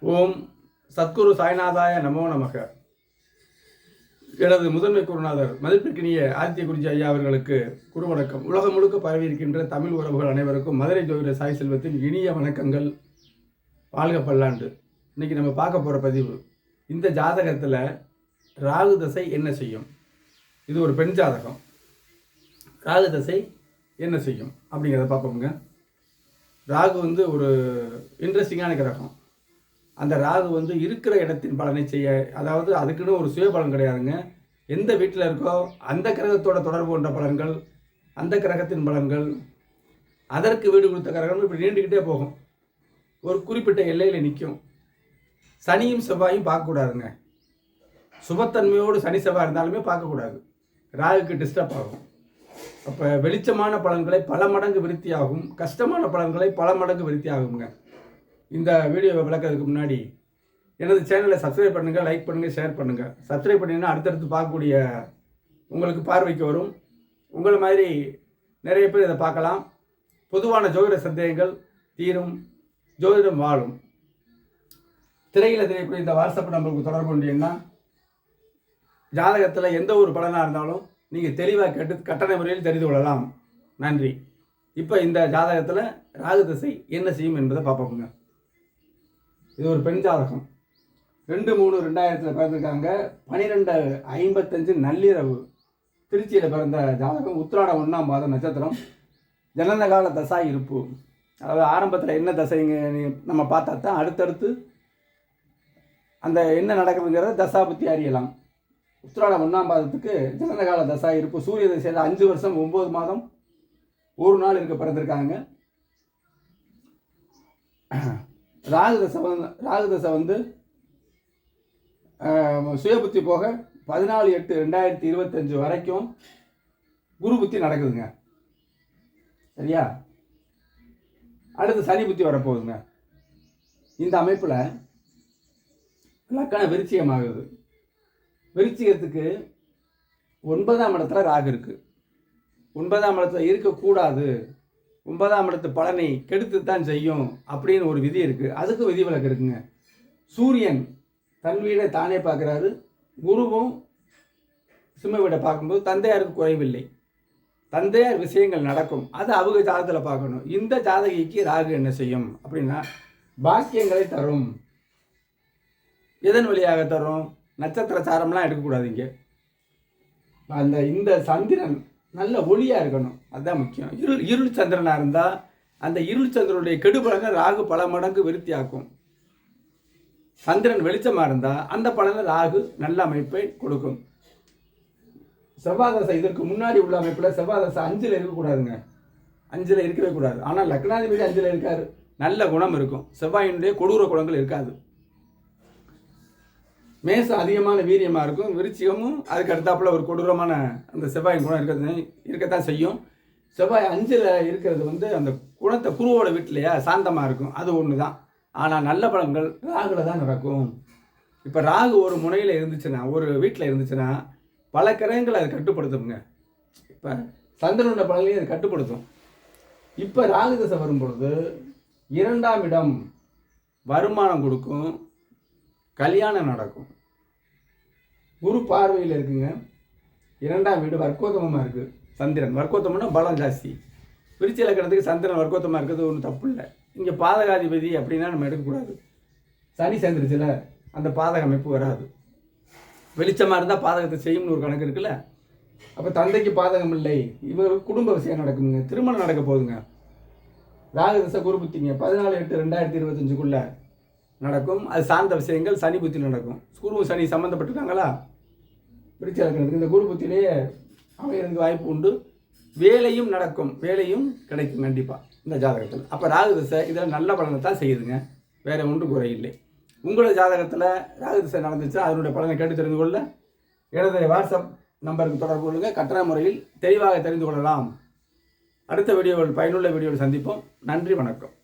ஓம் சத்குரு சாய்நாதாய நமோ நமக. எனது முதன்மை குருநாதர் மதிப்பிற்கினிய ஆதித்ய குருஜி ஐயா அவர்களுக்கு குரு வணக்கம் உலகம் முழுக்க பரவி இருக்கின்ற தமிழ் உறவுகள் அனைவருக்கும் மதுரை ஜோதிட சாய் செல்வத்தின் இனிய வணக்கங்கள். வாழ்க பல்லாண்டு. இன்னைக்கு நம்ம பார்க்க போகிற பதிவு இந்த ஜாதகத்தில் ராகு தசை என்ன செய்யும்? இது ஒரு பெண் ஜாதகம். ராகு தசை என்ன செய்யும்? அப்படிங்கிறத பார்ப்போங்க ராகு வந்து ஒரு இன்ட்ரெஸ்டிங்கான கிரகம். அந்த ராகு வந்து இருக்கிற இடத்தின் பலனை செய்ய அதாவது அதுக்குன்னு ஒரு சுய பலன் கிடையாதுங்க. எந்த வீட்டில் இருக்கோ அந்த கிரகத்தோட தொடர்பு கொண்ட பலன்கள் அந்த கிரகத்தின் பலன்கள் அதற்கு வீடு கொடுத்த கிரகம் இப்படி நீண்டுக்கிட்டே போகும். ஒரு குறிப்பிட்ட எல்லையில் நிற்கும் சனியும் செவ்வாயும் பார்க்கக்கூடாதுங்க. சுபத்தன்மையோடு சனி செவ்வாய் இருந்தாலுமே பார்க்கக்கூடாது. ராகுக்கு டிஸ்டர்ப் ஆகும். அப்போ வெளிச்சமான பலன்களை பல மடங்கு விருத்தியாகும். கஷ்டமான பலன்களை பல மடங்கு விருத்தி ஆகுங்க இந்த வீடியோவை விளக்கிறதுக்கு முன்னாடி எனது சேனலை சப்ஸ்கிரைப் பண்ணுங்கள் லைக் பண்ணுங்கள் ஷேர் பண்ணுங்கள் சப்ஸ்கிரைப் பண்ணிங்கன்னா அடுத்தடுத்து பார்க்கக்கூடிய உங்களுக்கு பார்வைக்கு வரும். உங்களை மாதிரி நிறைய பேர் இதை பார்க்கலாம். பொதுவான ஜோதிட சந்தேகங்கள் தீரும் ஜோதிடம் வாழும். திரையில் தெரியக்கூடிய இந்த வாட்ஸ்அப் நம்பருக்கு தொடர்பு கொண்டீங்கன்னா ஜாதகத்தில் எந்த ஒரு பலனாக இருந்தாலும் நீங்கள் தெளிவாக கேட்டு கட்டண முறையில் தெரிந்து கொள்ளலாம். நன்றி. இப்போ இந்த ஜாதகத்தில் ராகு திசை என்ன செய்யும் என்பதை பார்ப்போங்க இது ஒரு பெண் ஜாதகம். ரெண்டு மூணு ரெண்டாயிரத்தில் பிறந்திருக்காங்க. பன்னிரெண்டு ஐம்பத்தஞ்சு நள்ளிரவு. திருச்சியில் பிறந்த ஜாதகம் உத்திராட ஒன்றாம் மாதம் நட்சத்திரம். ஜனன கால தசா இருப்பு. அதாவது ஆரம்பத்தில் என்ன தசைங்க நம்ம பார்த்தா தான் அடுத்தடுத்து அந்த என்ன நடக்குதுங்கிறத தசாபுத்தி அறியலாம். உத்திராட ஒன்றாம் பாதத்துக்கு ஜனனகால தசா இருப்பு. சூரிய தசையில் அஞ்சு வருஷம் ஒம்பது மாதம் ஒரு நாள் இருக்க பிறந்திருக்காங்க. ராகு தசை வந்து ராகு தசை வந்து சுயபுத்தி போக பதினாலு எட்டு ரெண்டாயிரத்தி இருபத்தஞ்சு வரைக்கும் குரு புத்தி நடக்குதுங்க. சரியா? அடுத்து சனி புத்தி வரப்போகுதுங்க. இந்த அமைப்பில் லக்கண விருச்சியமாகுது விருச்சிகத்துக்கு ஒன்பதாம் இடத்துல ராகு இருக்குது ஒன்பதாம் இடத்துல இருக்கக்கூடாது. ஒன்பதாம் இடத்து பலனை கெடுத்து தான் செய்யும் அப்படின்னு ஒரு விதி இருக்குது அதுக்கு விதிவிலக்கு இருக்குங்க. சூரியன் தன் வீடை தானே பார்க்குறாரு. குருவும் சிம்ம வீடை பார்க்கும்போது தந்தையாருக்கு குறைவில்லை. தந்தையார் விஷயங்கள் நடக்கும். அது அவங்க ஜாதகத்தில் பார்க்கணும். இந்த ஜாதகிக்கு ராகு என்ன செய்யும்? அப்படின்னா பாக்கியங்களை தரும். எதன் வழியாக தரும்? நட்சத்திர சாரம்லாம் எடுக்கக்கூடாது இங்கே. அந்த இந்த சந்திரன் நல்ல ஒளியாக இருக்கணும். அதுதான் முக்கியம். இருள் இருள் சந்திரனாக இருந்தால் அந்த இருள் சந்திரனுடைய கெடுபலங்க ராகு பல மடங்கு விருத்தியாக்கும் சந்திரன் வெளிச்சமாக இருந்தால் அந்த பலனை ராகு நல்ல அமைப்பை கொடுக்கும். செவ்வாதசை இதற்கு முன்னாடி உள்ள அமைப்பில் செவ்வாதசை அஞ்சில் இருக்கக்கூடாதுங்க. அஞ்சில் இருக்கவே கூடாது. ஆனால் லக்னாதிபதி அஞ்சில் இருக்காரு. நல்ல குணம் இருக்கும். செவ்வாயினுடைய கொடூர குணங்கள் இருக்காது. மேசம் அதிகமான வீரியமாக இருக்கும். விருச்சிகமும் அதுக்கு அடுத்தாப்புல ஒரு கொடூரமான அந்த செவ்வாயின் குணம் இருக்கிறது இருக்கத்தான் செய்யும். செவ்வாய் அஞ்சில் இருக்கிறது வந்து அந்த குணத்தை குருவோட வீட்டிலையா? சாந்தமாக இருக்கும். அது ஒன்று தான் ஆனால் நல்ல பழங்கள் ராகுல தான் நடக்கும். இப்போ ராகு ஒரு முனையில் இருந்துச்சுன்னா ஒரு வீட்டில் இருந்துச்சுன்னா பல கிரகங்களை அதை கட்டுப்படுத்துங்க இப்போ சந்திரனோட பலனையும் அது கட்டுப்படுத்தும். இப்போ ராகு தசை வரும்பொழுது இரண்டாம் இடம் வருமானம் கொடுக்கும். கல்யாணம் நடக்கும். குரு பார்வையில் இருக்குங்க. இரண்டாம் வீடு வர்க்கோத்தமமாக இருக்குது சந்திரன். வர்க்கோத்தமம்னா பலம் ஜாஸ்தி. விருச்சி இலக்கணத்துக்கு சந்திரன் வர்க்கோத்தமாக இருக்கிறது ஒன்றும் தப்பு இல்லை. இங்கே பாதகாதிபதி அப்படின்னா நம்ம எடுக்கக்கூடாது. சனி சேர்ந்துருச்சுல அந்த பாதக அமைப்பு வராது. வெளிச்சமாக இருந்தால் பாதகத்தை செய்யும்னு ஒரு கணக்கு இருக்குல்ல. அப்போ தந்தைக்கு பாதகம் இல்லை. இவங்களுக்கு குடும்ப விஷயம் நடக்குங்க. திருமணம் நடக்க போகுதுங்க. ராகு திசை குரு புத்திங்க. பதினாலு எட்டு ரெண்டாயிரத்தி இருபத்தஞ்சுக்குள்ளே நடக்கும். அது சார்ந்த விஷயங்கள் சனி புத்தியில் நடக்கும். குரு சனி சம்மந்தப்பட்டிருக்காங்களா விருச்சி இந்த குரு புத்தியிலேயே அமையிறதுக்கு வாய்ப்பு உண்டு. வேலையும் நடக்கும். வேலையும் கிடைக்கும் கண்டிப்பாக இந்த ஜாதகத்தில். அப்போ ராகு திசை இதில் நல்ல பலனை தான் செய்யுதுங்க. வேறு ஒன்றும் குறையில்லை. உங்களோட ஜாதகத்தில் ராகு திசை நடந்துச்சுன்னா அதனுடைய பலனை கேட்டு தெரிந்து கொள்ள எனது வாட்ஸ்அப் நம்பருக்கு தொடர்பு கொள்ளுங்கள் கட்டண முறையில் தெளிவாக தெரிந்து கொள்ளலாம். அடுத்த வீடியோவில் பயனுள்ள வீடியோவில் சந்திப்போம். நன்றி வணக்கம்.